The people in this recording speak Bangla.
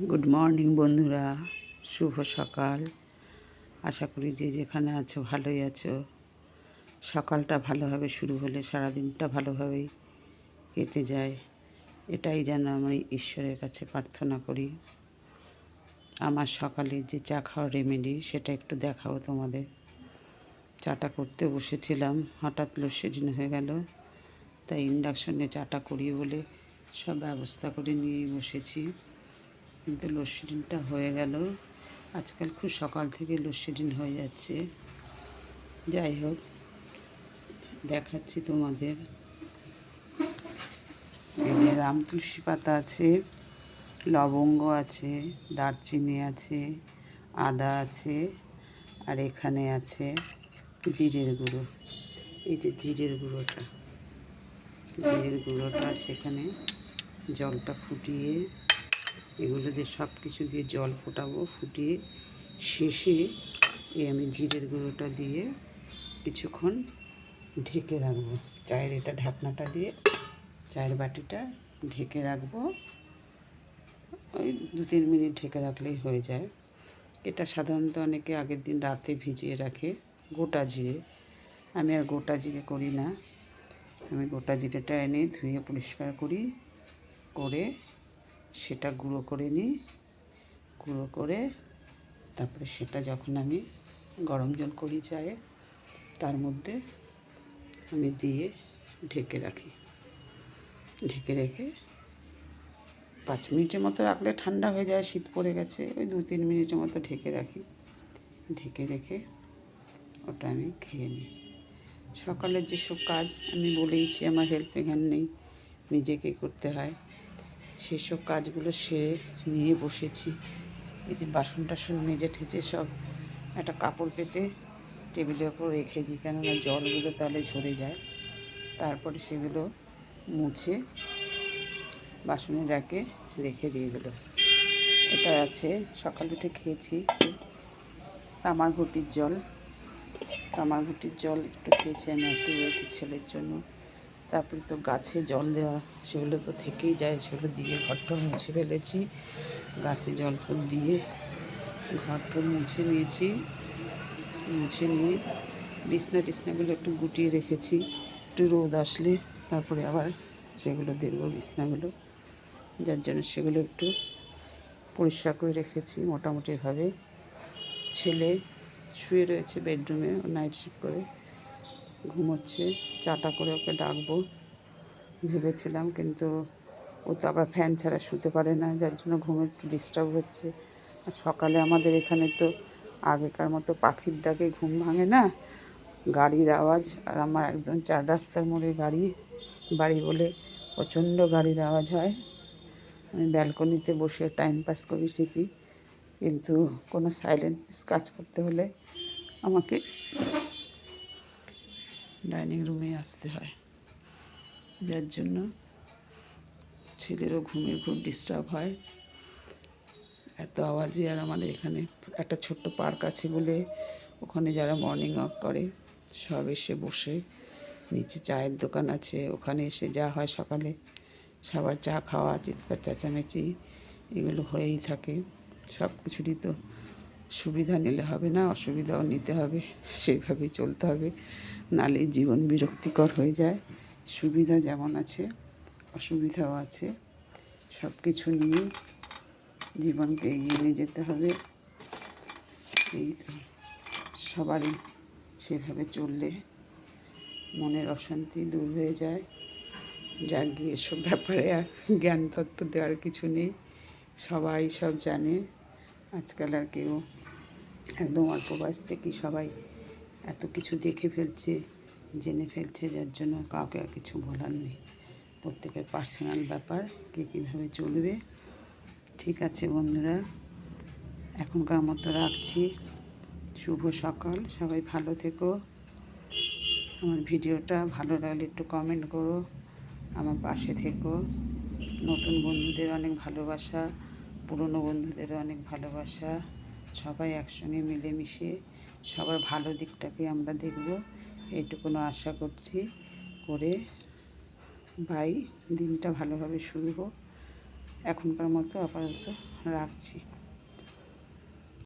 গুড মর্নিং বন্ধুরা। শুভ সকাল। আশা করি যে যেখানে আছো ভালোই আছো। সকালটা ভালোভাবে শুরু হলে সারাদিনটা ভালোভাবেই কেটে যায়। এটাই যেন আমি ঈশ্বরের কাছে প্রার্থনা করি। আমার সকালে যে চা খাওয়ার রেমেডি সেটা একটু দেখাবো তোমাদের। চাটা করতে বসেছিলাম, হঠাৎ লোডশেডিং হয়ে গেল। তাই ইন্ডাকশনে চাটা করি বলে সব ব্যবস্থা করে নিয়ে বসেছি। কিন্তু লোডশেডিংটা হয়ে গেল। আজকাল খুব সকাল থেকে লোডশেডিং হয়ে যাচ্ছে। যাই হোক, দেখাচ্ছি তোমাদের। যে রাম তুলসী পাতা আছে, লবঙ্গ আছে, দারচিনি আছে, আদা আছে, আর এখানে আছে জিরের গুঁড়ো। এই যে জিরের গুঁড়োটা জিরের গুঁড়োটা আছে এখানে। জলটা ফুটিয়ে এগুলো দিয়ে সব কিছু দিয়ে জল ফোটাবো, ফুটিয়ে শেষে এই আমি জিরের গুঁড়োটা দিয়ে কিছুক্ষণ ঢেকে রাখব। চায়ের এটা ঢাকনাটা দিয়ে চায়ের বাটিটা ঢেকে রাখব। ওই দু তিন মিনিট ঢেকে রাখলেই হয়ে যায়। এটা সাধারণত অনেকে আগের দিন রাতে ভিজিয়ে রাখে, গোটা জিরে। আমি আর গোটা জিরে করি না। আমি গোটা জিরেটা এনে ধুয়ে পরিষ্কার করি, করে সেটা গুঁড়ো করে নিই। গুঁড়ো করে তারপরে সেটা যখন আমি গরম জল করি চায়ে, তার মধ্যে আমি দিয়ে ঢেকে রাখি। ঢেকে রেখে পাঁচ মিনিটের মতো রাখলে ঠান্ডা হয়ে যায়, শীত পড়ে গেছে, ওই দু তিন মিনিটের মতো ঢেকে রাখি। ঢেকে রেখে ওটা আমি খেয়ে নিই। সকালের যেসব কাজ আমি বলেইছি, আমার হেল্পিং হ্যান্ড নেই, নিজেকে করতে হয়। সেসব কাজগুলো সেরে নিয়ে বসেছি। এই যে বাসন টাসন মেজে ঠেজে সব একটা কাপড় পেতে টেবিলের ওপর রেখে দিই, কেননা জলগুলো তাহলে ঝরে যায়। তারপরে সেগুলো মুছে বাসনের রাখে রেখে গেলো। এটা আছে, সকাল উঠে খেয়েছি তামার ঘটির জল। তামার ঘটির জল একটু খেয়েছি আমি, একটু রয়েছে ছেলের জন্য। তারপরে তো গাছে জল দেওয়া, সেগুলো তো থেকেই যায়, সেগুলো দিয়ে ঘরটা মুছে ফেলেছি। গাছে জল ফুল দিয়ে ঘরটা মুছে নিয়েছি। মুছে নিয়ে বিছনা টিছনাগুলো একটু গুটিয়ে রেখেছি। একটু রোদ আসলে তারপরে আবার সেগুলো দেখব বিছনাগুলো। যার জন্য সেগুলো একটু পরিষ্কার করে রেখেছি মোটামুটিভাবে। ছেলে শুয়ে রয়েছে বেডরুমে নাইট শিফট করে। ঘুমোচ্ছে, চাটা করে ওকে ডাকবো। ভেবেছিলাম, কিন্তু ও তো আবার ফ্যান ছাড়া শুতে পারে না, যার জন্য ঘুমের একটু ডিস্টার্ব হচ্ছে। আর সকালে আমাদের এখানে তো আগেকার মতো পাখির ডাকে ঘুম ভাঙে না। গাড়ির আওয়াজ, আর আমার একদম চার রাস্তার মোড়ে গাড়ি, বাড়ি বলে প্রচণ্ড গাড়ির আওয়াজ হয়। আমি ব্যালকনিতে বসে টাইম পাস করি ঠিকই, কিন্তু কোনো সাইলেন্ট কাজ করতে হলে আমাকে ডাইনিং রুমে আসতে হয়। যার জন্য ছেলেরও ঘুমের খুব ডিস্টার্ব হয়। এত আওয়াজে আর আমাদের এখানে একটা ছোট্ট পার্ক আছে বলে ওখানে যারা মর্নিং ওয়াক করে, সব এসে বসে। নিচে চায়ের দোকান আছে, ওখানে এসে যা হয় সকালে সবার চা খাওয়া চিৎকার চেঁচামেচি এগুলো হয়েই থাকে। সব কিছুরই তো সুবিধা নিলে হবে না, অসুবিধাও নিতে হবে, সেইভাবেই চলতে হবে। নালে জীবন বিরক্তিকর হয়ে যায়। সুবিধা যেমন আছে, অসুবিধাও আছে। সব কিছু নিয়ে জীবনকে এগিয়ে নিয়ে যেতে হবে। এই সবারই সেভাবে চললে মনের অশান্তি দূর হয়ে যায়। যা গিয়ে এসব ব্যাপারে আর জ্ঞান তত্ত্ব দেওয়ার কিছু নেই। সবাই সব জানে। আজকাল আর কেউ একদম অল্প বয়স থেকেই সবাই এত কিছু দেখে ফেলছে, জেনে ফেলছে, যার জন্য কাউকে আর কিছু বলার নেই। প্রত্যেকের পার্সোনাল ব্যাপার, কে কীভাবে চলবে। ঠিক আছে বন্ধুরা, এখনকার মতো রাখছি। শুভ সকাল, সবাই ভালো থেকো। আমার ভিডিওটা ভালো লাগলে একটু কমেন্ট করো। আমার পাশে থেকো। নতুন বন্ধুদের অনেক ভালোবাসা, পুরনো বন্ধুদেরও অনেক ভালোবাসা। সবাই একসঙ্গে মিলেমিশে সবার ভালো দিকটাকে আমরা দেখব। এইটুকুনো আশা করছি করে বাই। দিনটা ভালোভাবে শুরু হোক। এখনকার মতো আপাতত রাখছি।